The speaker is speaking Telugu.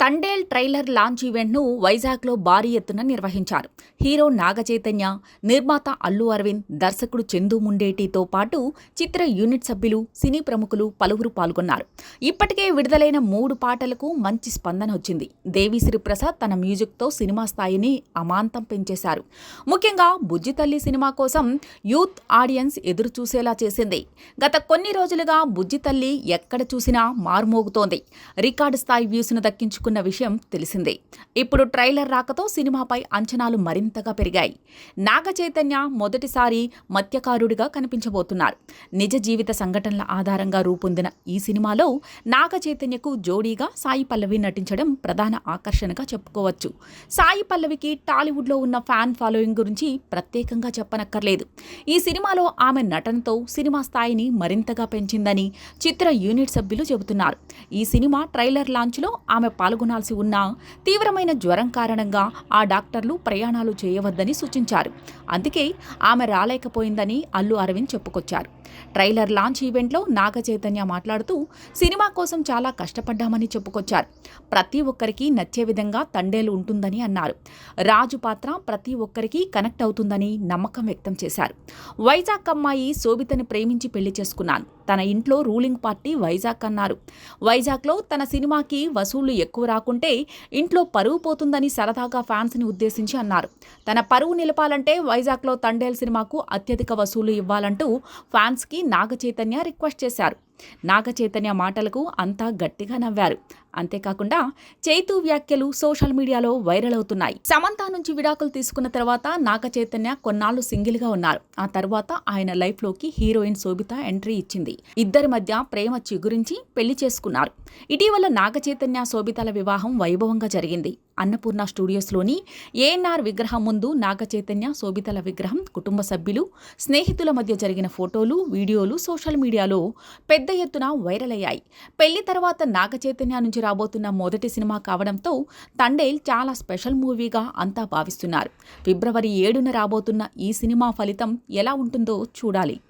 తండేల్ ట్రైలర్ లాంచ్ ఈవెంట్ను వైజాగ్లో భారీ ఎత్తున నిర్వహించారు. హీరో నాగచైతన్య నిర్మాత అల్లు అరవింద్ దర్శకుడు చందు ముండేటితో పాటు చిత్ర యూనిట్ సభ్యులు సినీ ప్రముఖులు పలువురు పాల్గొన్నారు. ఇప్పటికే విడుదలైన మూడు పాటలకు మంచి స్పందన వచ్చింది. దేవిశ్రీ ప్రసాద్ తన మ్యూజిక్తో సినిమా స్థాయిని అమాంతం పెంచేశారు. ముఖ్యంగా బుజ్జి తల్లి సినిమా కోసం యూత్ ఆడియన్స్ ఎదురు చూసేలా చేసింది. గత కొన్ని రోజులుగా బుజ్జి తల్లి ఎక్కడ చూసినా మారుమోగుతోంది. రికార్డు స్థాయి వ్యూస్ను దక్కించుకున్న విషయం తెలిసిందే. ఇప్పుడు ట్రైలర్ రాకతో సినిమాపై అంచనాలు మరింతగా పెరిగాయి. నాగ చైతన్య మొదటిసారి మత్యకారుడిగా కనిపించబోతున్నారు. నిజ జీవిత సంఘటనల ఆధారంగా రూపొందిన ఈ సినిమాలో నాగ చైతన్యకు జోడీగా సాయి పల్లవి నటించడం ప్రధాన ఆకర్షణగా చెప్పుకోవచ్చు. సాయి పల్లవికి టాలీవుడ్లో ఉన్న ఫ్యాన్ ఫాలోయింగ్ గురించి ప్రత్యేకంగా చెప్పనక్కర్లేదు. ఈ సినిమాలో ఆమె నటనతో సినిమా స్థాయిని మరింతగా పెంచిందని చిత్ర యూనిట్ సభ్యులు చెబుతున్నారు. ఈ సినిమా ట్రైలర్ లాంచ్లో ఆమె పాల్గొనాల్సి ఉన్న తీవ్రమైన జ్వరం కారణంగా ఆ డాక్టర్లు ప్రయాణాలు చేయవద్దని సూచించారు. అందుకే ఆమె రాలేకపోయిందని అల్లు అరవింద్ చెప్పుకొచ్చారు. ట్రైలర్ లాంచ్ ఈవెంట్లో నాగ చైతన్య మాట్లాడుతూ సినిమా కోసం చాలా కష్టపడ్డామని చెప్పుకొచ్చారు. ప్రతి ఒక్కరికి నచ్చే విధంగా తండేలు ఉంటుందని అన్నారు. రాజు పాత్ర ప్రతి ఒక్కరికి కనెక్ట్ అవుతుందని నమ్మకం వ్యక్తం చేశారు. వైజాగ్ అమ్మాయి శోభితని ప్రేమించి పెళ్ళి చేసుకున్నాను. తన ఇంట్లో రూలింగ్ పార్టీ వైజాగ్ అన్నారు. వైజాగ్లో తన సినిమాకి వసూళ్ళు ఎక్కువ రాకుంటే ఇంట్లో పరువు పోతుందని సరదాగా ఫ్యాన్స్ని ఉద్దేశించి అన్నారు. తన పరువు నిలపాలంటే వైజాగ్లో తండేల్ సినిమాకు అత్యధిక వసూలు ఇవ్వాలంటూ ఫ్యాన్స్కి నాగ చైతన్య రిక్వెస్ట్ చేశారు. నాగచైతన్య మాటలకు అంతా గట్టిగా నవ్వారు. అంతేకాకుండా చైతు వ్యాఖ్యలు సోషల్ మీడియాలో వైరల్ అవుతున్నాయి. సమంత నుంచి విడాకులు తీసుకున్న తర్వాత నాగ చైతన్య కొన్నాళ్ళు సింగిల్గా ఉన్నారు. ఆ తర్వాత ఆయన లైఫ్లోకి హీరోయిన్ శోభిత ఎంట్రీ ఇచ్చింది. ఇద్దరి మధ్య ప్రేమ చిగురించి పెళ్ళి చేసుకున్నారు. ఇటీవల నాగ చైతన్య శోభితల వివాహం వైభవంగా జరిగింది. అన్నపూర్ణ స్టూడియోస్లోని ఏఎన్ఆర్ విగ్రహం ముందు నాగచైతన్య శోభితల విగ్రహం కుటుంబ సభ్యులు స్నేహితుల మధ్య జరిగిన ఫోటోలు వీడియోలు సోషల్ మీడియాలో పెద్ద ఎత్తున వైరల్ అయ్యాయి. పెళ్ళి తర్వాత నాగచైతన్య నుంచి రాబోతున్న మొదటి సినిమా కావడంతో తండేల్ చాలా స్పెషల్ మూవీగా అంతా భావిస్తున్నారు. ఫిబ్రవరి ఏడున రాబోతున్న ఈ సినిమా ఫలితం ఎలా ఉంటుందో చూడాలి.